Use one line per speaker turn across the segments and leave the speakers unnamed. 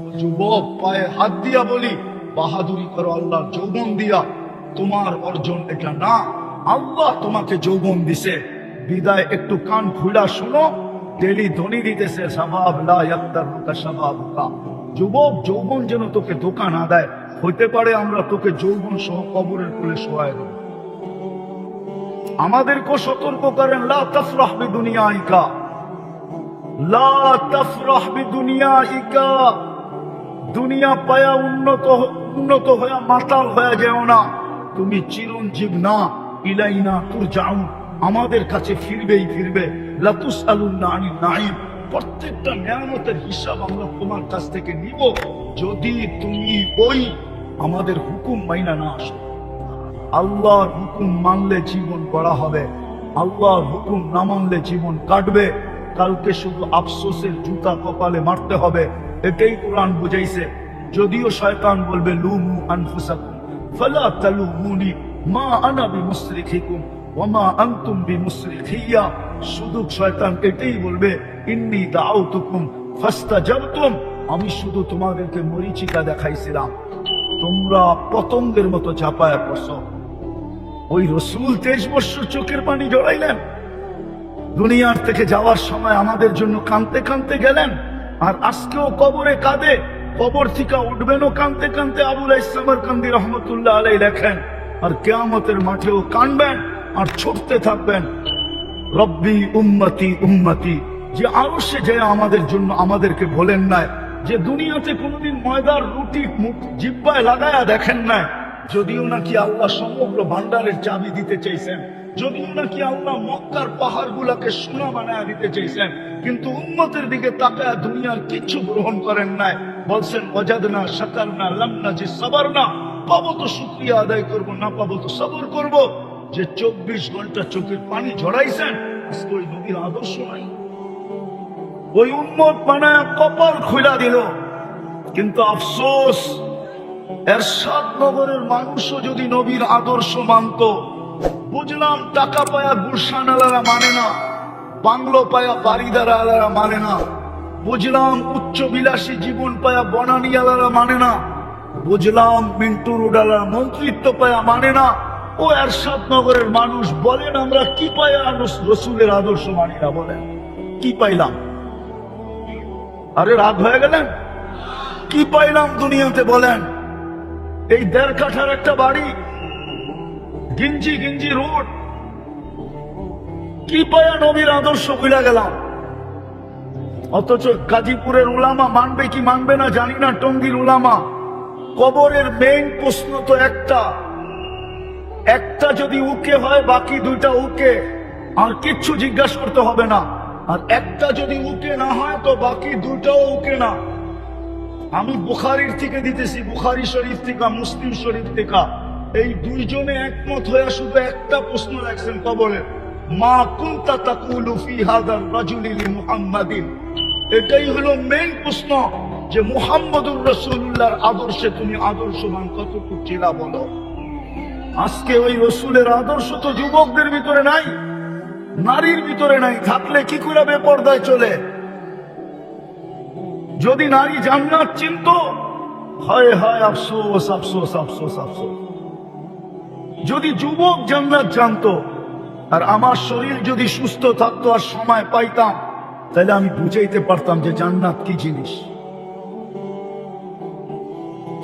যুবক পায়ে হাত দিয়া বলি, বাহাদুরি করো যৌবন দিয়া। তোমার অর্জন এটা না। আল্লাহ তোমাকে যৌবন দিছে। বিদায় একটু কান খুলা শোনো, ডেলি ধ্বনি দিতেছে, স্বভাব যুবক, যৌবন যেন তোকে ধোকা না দেয়। হইতে পারে আমরা তোকে যৌবন সহ কবরের কোলে শোয়ায় দেব। আমাদেরকে সতর্ক করেন, লা তাফরাহ বিদুনিয়াইকা। লা তাফরাহ বিদুনিয়াইকা। দুনিয়া পায়া উন্নত উন্নত হয়ে মাতাল হয়ে যেও না। তুমি চিরঞ্জীব না ইলাইনা তুর যাও আমাদের কাছে ফিরবেই ফিরবে। লাতুস আলুন্না আনিল নাইম প্রত্যেকটা মেয়ামতের হিসাব আমরা তোমার কাছ থেকে নিব। যদি তুমি ওই আমাদের হুকুম মাইনা না আসো। আল্লাহর হুকুম মানলে জীবন গড়া হবে। আল্লাহর হুকুম না মানলে জীবন কাটবে। কালকে শুধু আফসোসের জুতা কপালে মারতে হবে। এটাই কোরআন বুঝাইছে, যদিও শয়তান বলবে, লুমু আনফুসাকুম, ফালা তালুমুনি মা আনা বিমুসরিখিকুম ওমা আনতুম বিমুসরিখিয়া। শুধু শয়তান এটাই বলবে, ইন্নী দাউতুকুম ফাস্তাজাবতুম। আমি শুধু তোমাদেরকে মরিচিকা দেখাইছিলাম। তোমরা পতঙ্গের মতো ঝাঁপায় পড়ছো। ওই রসুল তেইশ বছর চোখের পানি জড়াইলেন। দুনিয়ার থেকে যাওয়ার সময় আমাদের জন্য কানতে কানতে গেলেন। আর আজকেও কবরে কাঁদে, কবর থেকে উঠবেনও কানতে কানতে আবুল ইসলামের কান্দি রহমতুল্লাহ আলাই লেখেন, আর কেয়ামতের মাঠেও কানবেন আর ছুটতে থাকবেন। রব্বি উম্মতি উম্মতি, যে আরও সে যে আমাদের জন্য আমাদেরকে বলেন নাই, যে দুনিয়াতে কোনোদিন ময়দার রুটি জিব্বায় লাগায়া দেখেন নাই, যদিও নাকি আল্লাহ সমগ্র ভান্ডারের চাবি দিতে চাইছেন যদিও নাকি আল্লাহ মক্কার পাহাড় গুলাকে সোনা বানায় দিতে চাইছেন, কিন্তু উম্মতের দিকে তাকায় দুনিয়ার কিচ্ছু গ্রহণ করেন নাই, বলছেন অজাদ না সাকার না লামনা যে সবার না পাবো তো শুক্রিয়া আদায় করব, না পাবো তো সবর করব। যে চব্বিশ ঘণ্টা চোখের পানি ঝরাইছেন, আজকে ওই নদীর আদর্শ নাই। ওই উন্মত বানায় কপাল খুলা দিল। কিন্তু আফসোস, এরশাদ নগরের মানুষও যদি নবীর আদর্শ মানত বুঝলাম টাকা পায়া গুলশান আলারা মানে না, বাংলো পায়া বাড়িদার আলারা মানে না। বুঝলাম উচ্চ বিলাসী জীবন পায়া বনানি আলারা মানে না। বুঝলাম মিন্টু রোডালার মন্ত্রিত্ব পায়া মানে না। ও এরশাদ নগরের মানুষ বলেন আমরা কি পায়া রসুলের আদর্শ মানি না বলেন। কি পাইলাম? আরে রাত হয়ে গেলেন? কি পাইলাম দুনিয়াতে বলেন? এই দেড় কাঠার একটা বাড়ি গিঞ্জি গিঞ্জি রোড। কি পায়া নবীর আদর্শ বুঝা গেলাম। অথচ গাজীপুরের উলামা মানবে কি মানবে না জানি না, টঙ্গির উলামা। কবরের মেইন প্রশ্ন তো একটা। একটা যদি উকে হয়, বাকি দুইটা উকে। আর কিচ্ছু জিজ্ঞাসা করতে হবে না। আর একটা যদি উকে না হয়, তো বাকি দুইটাও উকে না। আমি বুখারির থেকে দিতেছি, বুখারি শরীফ থেকে, মুসলিম শরীফ থেকে। এই দুইজনে একমত হয়ে শুধু একটা প্রশ্ন রাখছেন কবরে, মা কুন্তা তাকুলু হাদার রাজুলি মুহাম্মাদিন? এটাই হলো মেইন প্রশ্ন, যে মুহাম্মদুর রাসূলুল্লাহর আদর্শে তুমি আদর্শবান কতটুকু ছিলা বলো? আজকে ওই রসুলের আদর্শ তো যুবকদের ভিতরে নাই, নারীর ভিতরে নাই, থাকলে কি করে বেপর্দায় চলে? যদি নারী জান্নাত চিনত, হয় হয়, আফসোস আফসোস আফসোস আফসোস। যদি যুবক জান্নাত জানতো, আর আমার শরীর যদি সুস্থ থাকতো আর সময় পাইতাম, তাহলে আমি বুঝাইতে পারতাম যে জান্নাত কি জিনিস।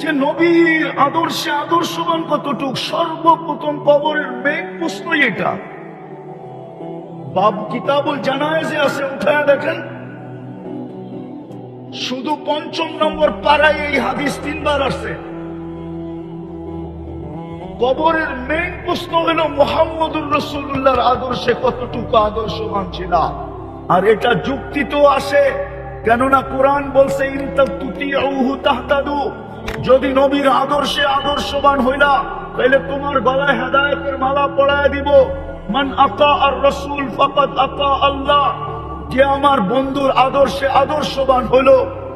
যে নবীর আদর্শে আদর্শবান কতটুক, সর্বপ্রথম কবরের মেঘ প্রশ্নই এটা। বাব কিতাবুল জানায় যে আছে, উঠায় দেখেন। শুধু পঞ্চম নম্বর পাড়ায় এই হাদিস তিনবার আসছে। কবরের মেইন প্রশ্ন হলো মোহাম্মদুর রসুল্লাহর আদর্শে কতটুকু আদর্শবান ছিল আর এটা যুক্তি তো আসে কেননা কোরআন বলছে যদি নবীর আদর্শে আদর্শবান হইলা, তাহলে তোমার গলায় হেদায়েতের মালা পড়ায় দিব। মান আতা আর রসুল ফাকাদ আতা আল্লাহ। যে আমার বন্ধুর আদর্শে আদর্শবান হলো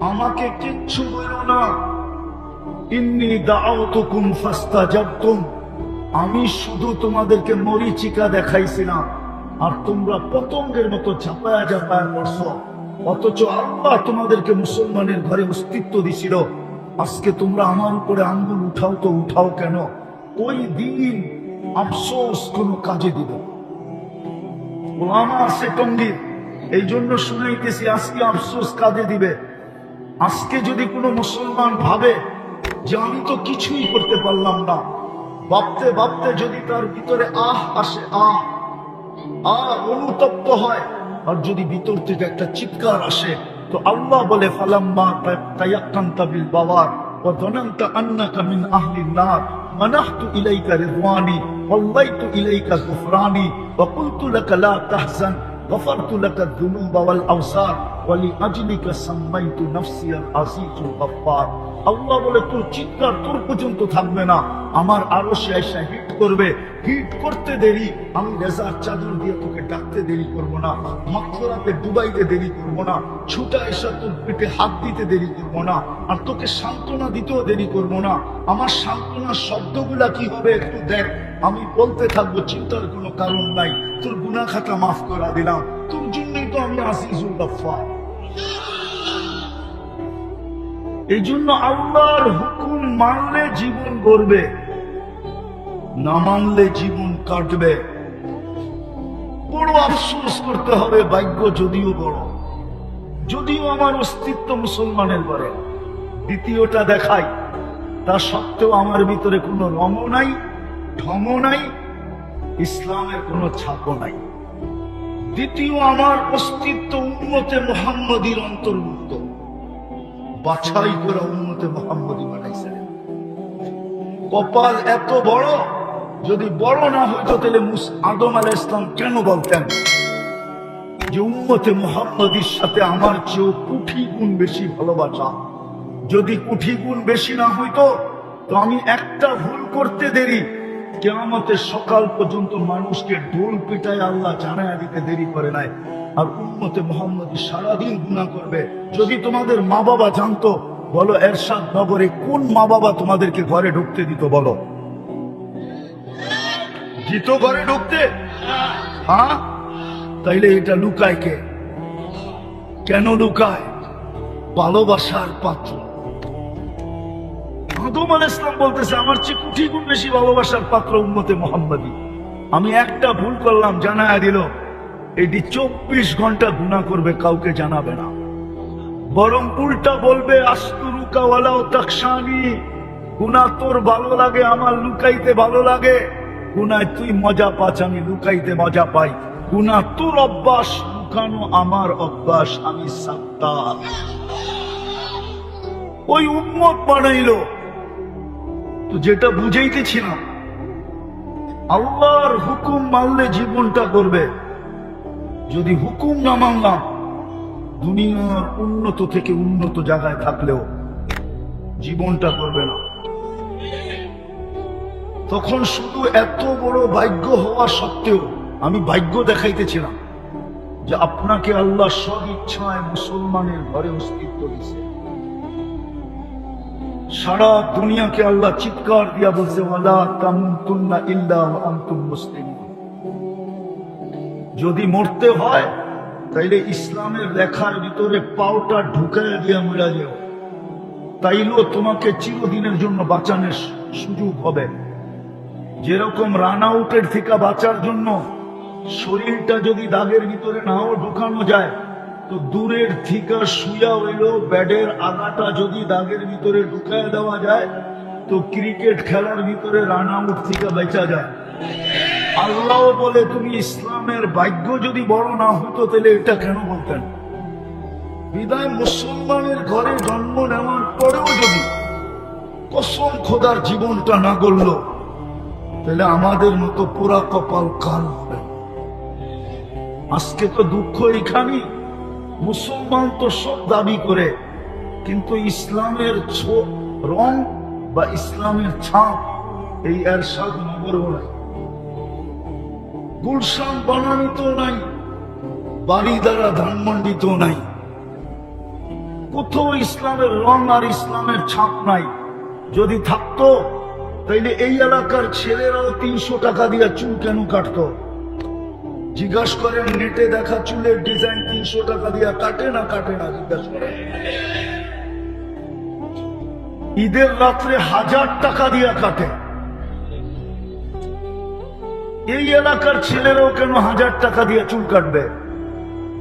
আমাকে কিচ্ছু বলো না। ইন্নি দাআউতুকুম ফাস্তাজাবতুম। আমি শুধু তোমাদেরকে মরিচিকা দেখাইছিলাম। আর তোমরা পতঙ্গের মতো ঝাপায়া ঝাপায়া করছ অথচ আল্লাহ তোমাদেরকে মুসলমানের ঘরে অস্তিত্ব দিছিল। আজকে তোমরা আমার উপরে আঙ্গুল উঠাও তো উঠাও কেন? ওই দিন আফসোস কোনো কাজে দিবে। ওলামা আছে টঙ্গির এই জন্য শুনাইতেছি, আজকে আফসোস কাজে দিবে। আজকে যদি কোনো মুসলমান ভাবে যে আমি তো কিছুই করতে পারলাম না, ভাবতে ভাবতে যদি তার ভিতরে আহ আসে, আহ আহ অনুতপ্ত হয়, আর যদি ভিতর থেকে একটা চিৎকার আসে, তো আল্লাহ বলে, ফালাম্মা غفرت لك الذنوب والأوسار ولأجلك سميت نفسي العزيز الغفار আল্লাহ বলে তোর চিৎকার তোর পর্যন্ত থাকবে না আমার আরো সে এসে হিট করবে হিট করতে দেরি আমি রেজার চাদর দিয়ে তোকে ডাকতে দেরি করব না মক্করাতে ডুবাইতে দেরি করব না ছুটা এসে তোর পেটে হাত দিতে দেরি করব না আর তোকে সান্ত্বনা দিতেও দেরি করব না আমার সান্ত্বনার শব্দগুলা কি হবে একটু দেখ আমি বলতে থাকব, চিন্তার কোনো কারণ নাই। তোর গুনা খাতা মাফ করা দিলাম। তোর জন্যই তো আমি আসিজুল গফফার। এই জন্য আল্লাহর হুকুম মানলে জীবন গড়বে, না মানলে জীবন কাটবে। বড় আফসোস করতে হবে, ভাগ্য যদিও বড়। যদিও আমার অস্তিত্ব মুসলমানের ঘরে। দ্বিতীয়টা দেখাই, তা সত্ত্বেও আমার ভিতরে কোনো রঙও নাই। ঢঙও নাই, ইসলামের কোনো ছাপও নাই। দ্বিতীয় আমার অস্তিত্ব উন্মতে মোহাম্মদীর অন্তর্ভুক্ত। বাছাই করে উন্মতে মোহাম্মদী বানাইছেন কপাল এত বড়, যদি বড় না হইতো তাহলে আদম আলাহ ইসলাম কেন বলতেন? যে উম্মতে মোহাম্মদীর সাথে আমার চেয়েও কুঠি গুণ বেশি ভালোবাসা। যদি কুঠি গুণ বেশি না হইতো, তো আমি একটা ভুল করতে দেরি। কেমতের সকাল পর্যন্ত মানুষকে ঢোল পিটায় আল্লাহ জানায় দিতে দেরি করে নাই। আর উম্মতে মোহাম্মদী সারাদিন গুণা করবে। যদি তোমাদের মা বাবা জানতো, বলো, এরশাদ নগরে কোন মা বাবা তোমাদেরকে ঘরে ঢুকতে দিত, বলো। দিত ঘরে ঢুকতে? হ্যাঁ? তাইলে এটা লুকায় কে? কেন লুকায়? ভালোবাসার পাত্র। আদম আল ইসলাম বলতেছে, আমার চেয়ে কোটি গুণ বেশি ভালোবাসার পাত্র উন্মতে মোহাম্মদী। আমি একটা ভুল করলাম, জানায় দিল, এটি চব্বিশ ঘণ্টা গুণা করবে, কাউকে জানাবে না। বরং উল্টা বলবে, আস্তুরুকা ওয়ালাও তাকসানি গুনা তোর ভালো লাগে, আমার লুকাইতে ভালো লাগে। গুনায় তুই মজা পাচ আমি লুকাইতে মজা পাই। গুনা তোর অভ্যাস, লুকানো আমার অভ্যাস, আমি সাত্তার। ওই উম্মত বানাইলো যেটা বুঝাইতেছিলাম, আল্লাহর হুকুম মানলে জীবনটা করবে। যদি হুকুম না মানলাম, দুনিয়ার উন্নত থেকে উন্নত জায়গায় থাকলেও জীবনটা করবে না। তখন শুধু এত বড় ভাগ্য হওয়া সত্ত্বেও আমি ভাগ্য দেখাইতেছিলাম যে আপনাকে আল্লাহ সব ইচ্ছায় মুসলমানের ঘরে অস্তিত্ব দিছে সারা দুনিয়াকে আল্লাহ চিৎকার দিয়া বলছে ইল্লা মুসলিমুন। যদি মরতে হয়, তাইলে ইসলামের লেখার ভিতরে পাওটা ঢুকায় দিয়া মেরা যেও। তাইলেও তোমাকে চিরদিনের জন্য বাঁচানোর সুযোগ হবে। যেরকম রান আউটের থেকে বাঁচার জন্য শরীরটা যদি দাগের ভিতরে নাও ঢুকানো যায় তো দূরের থেকে শুয়া হইল ব্যাডের আগাটা যদি দাগের ভিতরে ঢুকায় দেওয়া যায়, তো ক্রিকেট খেলার ভিতরে রান আউট থেকে বেচা যায়। আল্লাহ বলে, তুমি ইসলামের ভাগ্য যদি বড় না হতো, তাহলে এটা কেন বলতেন? বিদায়, মুসলমানের ঘরে জন্ম নেওয়ার পরেও যদি কসম খোদার জীবনটা না গড়ল, তাহলে আমাদের মতো পুরা কপাল কাল হবে? আজকে তো দুঃখ এখানে মুসলমান তো সব দাবি করে, কিন্তু ইসলামের রং বা ইসলামের ছাপ এই এরশাদ নগর নাই। গুলশান বানানিতেও নাই বাড়ি দ্বারা ধানমন্ডিতেও নাই। কোথাও ইসলামের রং আর ইসলামের ছাপ নাই। যদি থাকতো, তাইলে এই এলাকার ছেলেরাও তিনশো টাকা দিয়ে চুল কেন কাটতো? জিজ্ঞাসা করেন নেটে দেখা চুলের ডিজাইন তিনশো টাকা দিয়ে কাটে না কাটে না জিজ্ঞাসা করেন ঈদের রাত্রে হাজার টাকা দিয়ে কাটে। এই এলাকার ছেলেরাও কেন হাজার টাকা দিয়ে চুল কাটবে?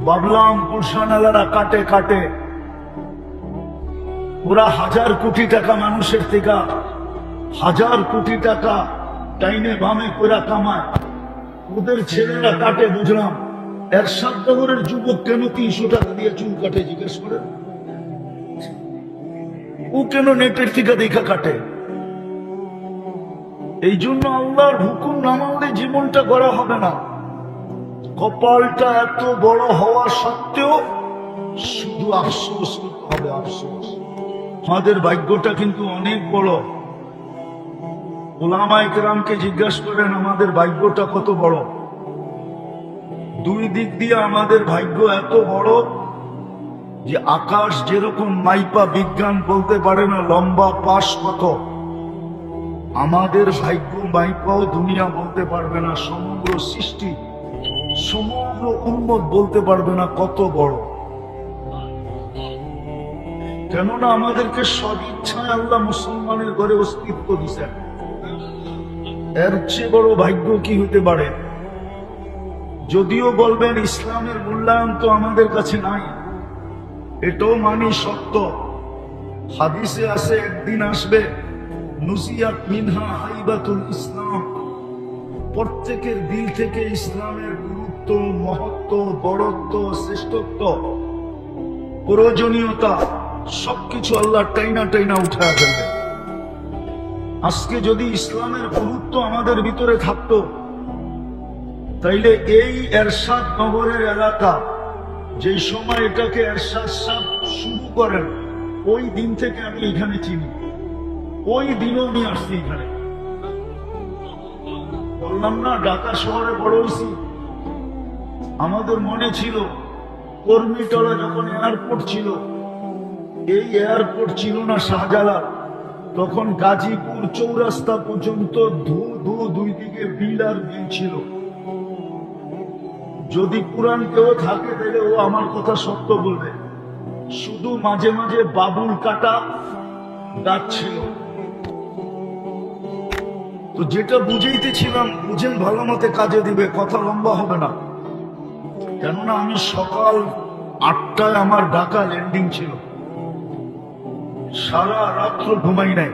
বাবলাম গুলশানালারা কাটে কাটে। ওরা হাজার কোটি টাকা মানুষের থেকে হাজার কোটি টাকা টাইনে বামে করে কামায়। ওদের ছেলেরা কাটে, বুঝলাম। এক সাতনগরের যুবক কেন তিনশো টাকা দিয়ে চুল কাটে, জিজ্ঞেস করে ও কেন নেটের থেকে দেখা কাটে? এই জন্য আল্লাহর হুকুম না মানলে জীবনটা গড়া হবে না। কপালটা এত বড় হওয়া সত্ত্বেও শুধু আফসোস করতে হবে, আফসোস। আমাদের ভাগ্যটা কিন্তু অনেক বড়। ওলামা একরামকে জিজ্ঞাসা করেন, আমাদের ভাগ্যটা কত বড়? দুই দিক দিয়ে আমাদের ভাগ্য এত বড় যে আকাশ যেরকম মাইপা বিজ্ঞান বলতে পারে না, লম্বা পাশ কত। আমাদের ভাগ্য মাইপাও দুনিয়া বলতে পারবে না, সমগ্র সৃষ্টি, সমগ্র উন্মত বলতে পারবে না কত বড়। কেননা আমাদেরকে সদিচ্ছায় আল্লাহ মুসলমানের ঘরে অস্তিত্ব দিচ্ছেন এর চেয়ে বড় ভাগ্য কি হতে পারে? যদিও বলবেন ইসলামের মূল্যায়ন তো আমাদের কাছে নাই, এটাও মানি সত্য। হাদিসে আছে, একদিন আসবে নুসিয়াত মিনহা হাইবাতুল ইসলাম। প্রত্যেকের দিল থেকে ইসলামের গুরুত্ব, মহত্ব, বড়ত্ব, শ্রেষ্ঠত্ব, প্রয়োজনীয়তা, সবকিছু আল্লাহ টাইনা টাইনা উঠা ফেলবে আজকে যদি ইসলামের গুরুত্ব আমাদের ভিতরে থাকতো, তাইলে এই এরশাদ নগরের এলাকা, যেই সময় এটাকে এরশাদ সাহ শুরু করেন, ওই দিন থেকে আমি এখানে চিনি। ওই দিনও আমি আসছি এখানে। বললাম না, ঢাকা শহরে বড় হয়েছি। আমাদের মনে ছিল কর্মীটলা যখন এয়ারপোর্ট ছিল, এই এয়ারপোর্ট ছিল না শাহজালাল। তখন গাজীপুর চৌরাস্তা পর্যন্ত ধু ধু দুই দিকে বিল আর বিল ছিল যদি পুরান কেউ থাকে, তাহলে ও আমার কথা সত্য বলবে। শুধু মাঝে মাঝে বাবুল কাটা গাছ ছিল তো যেটা বুঝাইতেছিলাম, বুঝেন ভালো মতে কাজে দিবে, কথা লম্বা হবে না। কেননা আমি সকাল আটটায় আমার ঢাকা ল্যান্ডিং ছিল। সারা রাত্র ঘুমাই নাই।